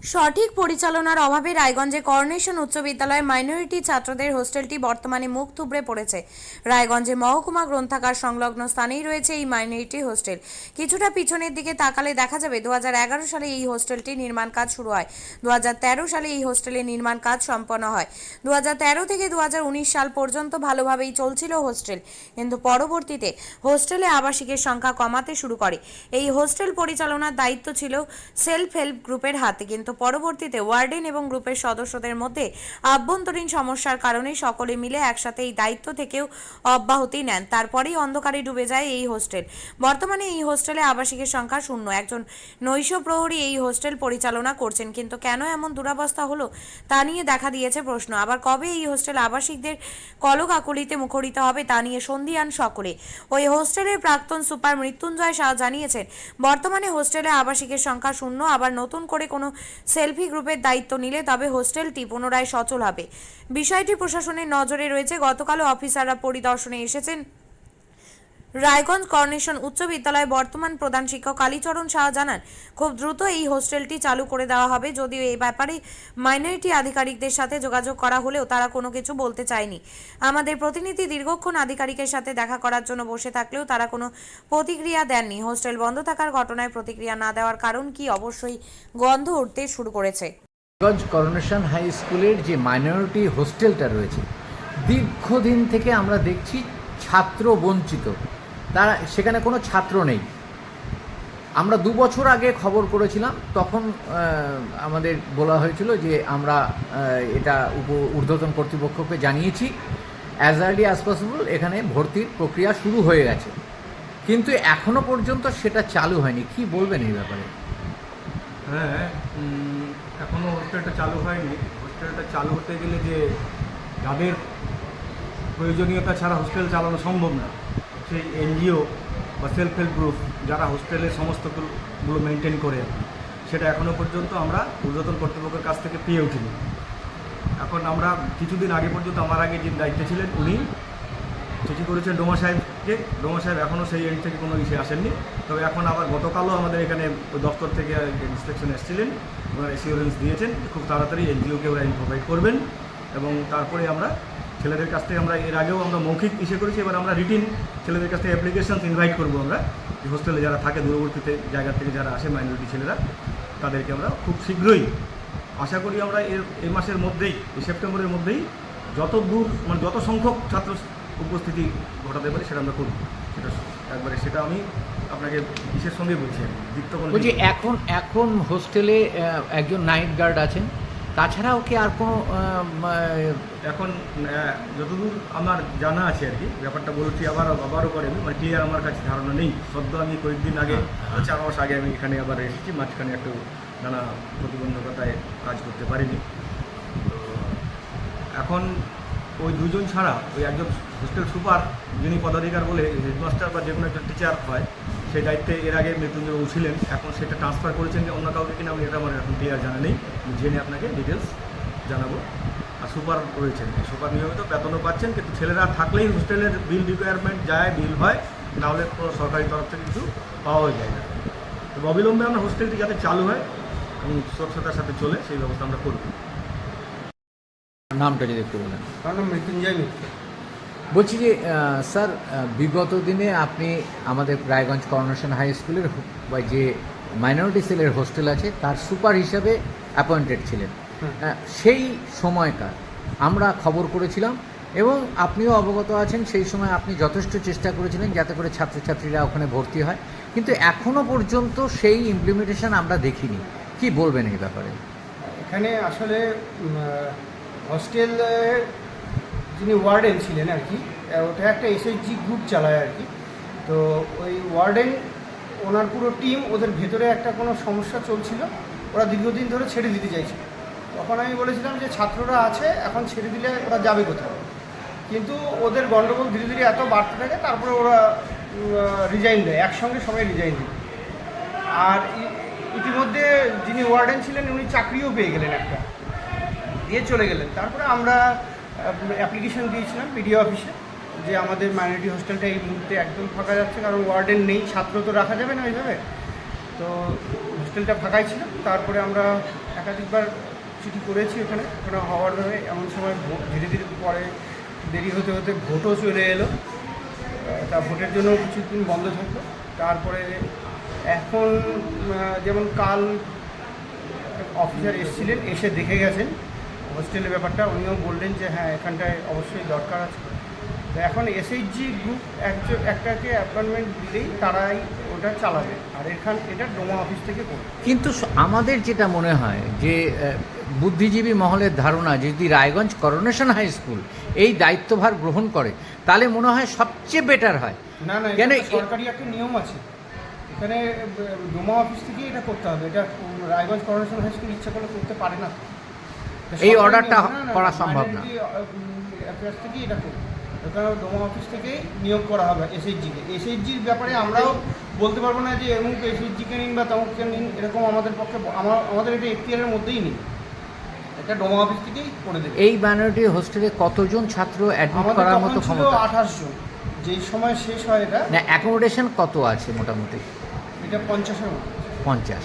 সঠিক পরিচালনার অভাবে রায়গঞ্জে করোনেশন উচ্চ বিদ্যালয়ে মাইনরিটি ছাত্রদের হোস্টেলটি বর্তমানে মুখ থুবড়ে পড়েছে। রায়গঞ্জে মহকুমা গ্রন্থাগার সংলগ্ন স্থানেই রয়েছে এই মাইনরিটি হোস্টেল। কিছুটা পিছনের দিকে তাকালে দেখা যাবে দু হাজার এগারো সালে এই হোস্টেলটি নির্মাণ কাজ শুরু হয়। দু হাজার তেরো সালে এই হোস্টেলের নির্মাণ কাজ সম্পন্ন হয়। দু হাজার তেরো থেকে দু হাজার উনিশ সাল পর্যন্ত ভালোভাবেই চলছিল হোস্টেল। কিন্তু পরবর্তীতে হোস্টেলে আবাসিকের সংখ্যা কমাতে শুরু করে। এই হোস্টেল পরিচালনার দায়িত্ব ছিল সেলফ হেল্প গ্রুপের হাতে। কিন্তু পরবর্তীতে ওয়ার্ডেন এবং গ্রুপের সদস্যদের মধ্যে আভ্যন্তরীণ সমস্যার কারণে সকলে মিলে একসাথে এই দায়িত্ব থেকেও অব্যাহতি নেন। তারপরেই অন্ধকারে ডুবে যায় এই হোস্টেল। বর্তমানে এই হোস্টেলে আবাসিকের সংখ্যা শূন্য। একজন নৈশ প্রহরী এই হোস্টেল পরিচালনা করছেন, কিন্তু কেন এমন দুরাবস্থা হলো তা নিয়ে দেখা দিয়েছে প্রশ্ন। আবার কবে এই হোস্টেল আবাসিকদের কলকাকলিতে মুখরিত হবে তা নিয়ে সন্ধিয়ান সকলে। ওই হোস্টেলের প্রাক্তন সুপার মৃত্যুঞ্জয় শাহ জানিয়েছেন, বর্তমানে হোস্টেলে আবাসিকের সংখ্যা শূন্য, আবার নতুন করে কোনো সেলফি গ্রুপের দায়িত্ব নিলে তবে হোস্টেলটি পুনরায় সচল হবে। বিষয়টি প্রশাসনের নজরে রয়েছে। গতকালও অফিসাররা পরিদর্শনে এসেছেন। রায়গঞ্জ করনেশন উচ্চ বিদ্যালয়ের বর্তমান প্রধান শিক্ষক কালীচরণ শাহ জানান, খুব দ্রুত এই হোস্টেলটি চালু করে দেওয়া হবে। যদিও এই ব্যাপারে মাইনরিটি আধিকারিকদের সাথে যোগাযোগ করা হলেও তারা কোনো কিছু বলতে চায়নি। আমাদের প্রতিনিধি দীর্ঘক্ষণ আধিকারিকের সাথে দেখা করার জন্য বসে থাকলেও তারা কোনো প্রতিক্রিয়া দেননি। হোস্টেল বন্ধ থাকার ঘটনায় প্রতিক্রিয়া না দেওয়ার কারণ কি অবশ্যই গন্ধ উঠতে শুরু করেছে। গঞ্জ করোনেশন হাই স্কুলের যে মাইনরিটি হোস্টেলটা রয়েছে, দীর্ঘদিন থেকে আমরা দেখছি ছাত্র বঞ্চিত। তারা সেখানে কোনো ছাত্র নেই। আমরা দু বছর আগে খবর করেছিলাম, তখন আমাদের বলা হয়েছিল যে আমরা এটা উপ, ঊর্ধ্বতন কর্তৃপক্ষকে জানিয়েছি অ্যাজ আর্লি অ্যাজ পসিবল এখানে ভর্তির প্রক্রিয়া শুরু হয়ে গেছে। কিন্তু এখনও পর্যন্ত সেটা চালু হয়নি। কি বলবেন এই ব্যাপারে? হ্যাঁ এখনও হোস্টেলটা চালু হয়নি। হোস্টেলটা চালু হতে গেলে যে যাদের প্রয়োজনীয়তা ছাড়া হোস্টেল চালানো সম্ভব না। সেই এনজিও বা সেলফ হেল্প গ্রুপ যারা হোস্টেলের সমস্তগুলো মেনটেন করে, সেটা এখনও পর্যন্ত আমরা ঊর্ধ্বতন কর্তৃপক্ষের কাছ থেকে পেয়ে উঠিনি। এখন আমরা কিছুদিন আগে পর্যন্ত আমার আগে যে দায়িত্বে ছিলেন, উনি চিঠি করেছেন ডোমা সাহেবকে। ডোমা সাহেব এখনও সেই এন্ড থেকে কোনো ইসে আসেননি। তবে এখন আবার গতকালও আমাদের এখানে দপ্তর থেকে ইন্সপেকশন এসেছিলেন। ওনারা এসিওরেন্স দিয়েছেন খুব তাড়াতাড়ি এনজিওকে ওরা প্রোভাইড করবেন এবং তারপরে আমরা ছেলেদের কাছ থেকে আমরা এর আগেও আমরা মৌখিক ইসে করেছি, এবার আমরা রিটিন ছেলেদের কাছ থেকে অ্যাপ্লিকেশন ইনভাইট করব আমরা। হোস্টেলে যারা থাকে, দূরবর্তীতে জায়গা থেকে যারা আসে মাইনরিটি ছেলেরা, তাদেরকে আমরা খুব শীঘ্রই, আশা করি আমরা এর এই মাসের মধ্যেই, এই সেপ্টেম্বরের মধ্যেই যত দূর মানে যত সংখ্যক ছাত্র উপস্থিতি ঘটাতে পারি সেটা আমরা করব। সেটা একবারে সেটা আমি আপনাকে বিশেষ সঙ্গে বলছি। বলছি, এখন এখন হোস্টেলে একজন নাইট গার্ড আছেন। তাছাড়াও কি আর কোনো এখন যতদূর আমার জানা আছে আর কি ব্যাপারটা বলছি আবার আবারও করেন মানে ক্লিয়ার আমার কাছে ধারণা নেই সদ্য আমি কয়েকদিন আগে হ্যাঁ। চার মাস আগে আমি এখানে আবার এসেছি মাঝখানে একটু নানা প্রতিবন্ধকতায় কাজ করতে পারিনি তো এখন ওই দুজন ছাড়া ওই একজন হোস্টেল সুপার যিনি পদাধিকার বলে হেডমাস্টার বা যে কোনো একটা টিচার হয় সেই দায়িত্বে এর আগে মৃত্যুঞ্জয়বাবু ছিলেন। এখন সেটা ট্রান্সফার করেছেন যে অন্য কাউকে কিনা আমি এটা আমার এখন ক্লিয়ার জানা নেই। জেনে আপনাকে ডিটেলস জানাব। আর সুপার রয়েছেন। সুপার নিয়মিত বেতনও পাচ্ছেন কিন্তু ছেলেরা থাকলেই হোস্টেলের বিল রিকোয়ারমেন্ট যায় বিল হয় নাহলে কোনো সরকারি তরফ থেকে কিছু পাওয়া যায় না। তো অবিলম্বে আমরা হোস্টেলটি যাতে চালু হয় এবং স্বচ্ছতার সাথে চলে সেই ব্যবস্থা আমরা করব। নামটা যদি একটু বলেন। আমার নাম মৃত্যুঞ্জয় মিত্র। বলছি যে স্যার বিগত দিনে আপনি আমাদের রায়গঞ্জ করোনেশন হাই স্কুলের যে মাইনরিটি সেলের হোস্টেল আছে তার সুপার হিসাবে অ্যাপয়েন্টেড ছিলেন। সেই সময়কার আমরা খবর করেছিলাম এবং আপনিও অবগত আছেন সেই সময় আপনি যথেষ্ট চেষ্টা করেছিলেন যাতে করে ছাত্রছাত্রীরা ওখানে ভর্তি হয়। কিন্তু এখনও পর্যন্ত সেই ইমপ্লিমেন্টেশন আমরা দেখিনি। কি বলবেন এই ব্যাপারে? এখানে আসলে হস্টেলের যিনি ওয়ার্ডেন ছিলেন আর কি ওটা একটা এসএইচজি গ্রুপ চালায় আর কি। তো ওই ওয়ার্ডেন, ওনার পুরো টিম ওদের ভেতরে একটা কোনো সমস্যা চলছিল, ওরা দীর্ঘদিন ধরে ছেড়ে দিতে চাইছিল। তখন আমি বলেছিলাম যে ছাত্ররা আছে, এখন ছেড়ে দিলে ওরা যাবে কোথাও কিন্তু ওদের গণ্ডগোল ধীরে ধীরে এত বাড়তে থাকে, তারপরে ওরা রিজাইন দেয়, একসঙ্গে সবাই রিজাইন দেয়। আর ইতিমধ্যে যিনি ওয়ার্ডেন ছিলেন, উনি চাকরিও পেয়ে গেলেন একটা। দিয়ে চলে গেলেন। তারপরে আমরা অ্যাপ্লিকেশন দিয়েছিলাম বিডিও অফিসে যে আমাদের মাইনরিটি হোস্টেলটা এই মুহূর্তে একদম ফাঁকা যাচ্ছে, কারণ ওয়ার্ডেন নেই, ছাত্র তো রাখা যাবে না ওইভাবে। তো হোস্টেলটা ফাঁকাই ছিল, তারপরে আমরা একাধিকবার চিঠি করেছি ওখানে ওখানে হওয়ার ধরে এমন সময় ভোট ধীরে ধীরে পরে দেরি হতে হতে ভোটও চলে এলো। তা ভোটের জন্য কিছুদিন বন্ধ থাকল। তারপরে এখন যেমন কাল অফিসার এসেছিলেন, এসে দেখে গেছেন হোস্টেলের ব্যাপারটা উনিও বললেন যে হ্যাঁ এখানটায় অবশ্যই দরকার আছে। তো এখন এসএইচজি গ্রুপ একজন একটাকে অ্যাপয়েন্টমেন্ট দিলেই তারাই ওটা চালাবে। আর এখান এটা ডোমা অফিস থেকে করবে। কিন্তু আমাদের যেটা মনে হয় যে বুদ্ধিজীবী মহলের ধারণা যদি রায়গঞ্জ করোনেশন হাই স্কুল এই দায়িত্বভার গ্রহণ করে তাহলে মনে হয় সবচেয়ে বেটার হয়। না না কেন সরকারি একটা নিয়ম আছে। এখানে ডোমা অফিস থেকেই এটা করতে হবে। এটা রায়গঞ্জ করোনেশন হাই স্কুল ইচ্ছা করলে করতে পারে না। এই অর্ডারটা করা সম্ভব না। এটা করবে এখানে ডোমা অফিস থেকেই নিয়োগ করা হবে এসএইচজিকে এসএইচজির ব্যাপারে আমরাও বলতে পারব না যে এমন এসএইচজিকে নিন বা তমুককে নিন এরকম আমাদের পক্ষে আমার আমাদের এটা এখতিয়ারের মধ্যেই নেই। এটা ডোমা অফিস থেকেই করে দেবে। এই মাইনরিটি হোস্টেলে কতজন ছাত্র অ্যাডমিট করার মতো ক্ষমতা? আঠাশ জন। যেই সময় শেষ হয় এটা না অ্যাকোমোডেশন কত আছে মোটামুটি? এটা পঞ্চাশের মতো। পঞ্চাশ।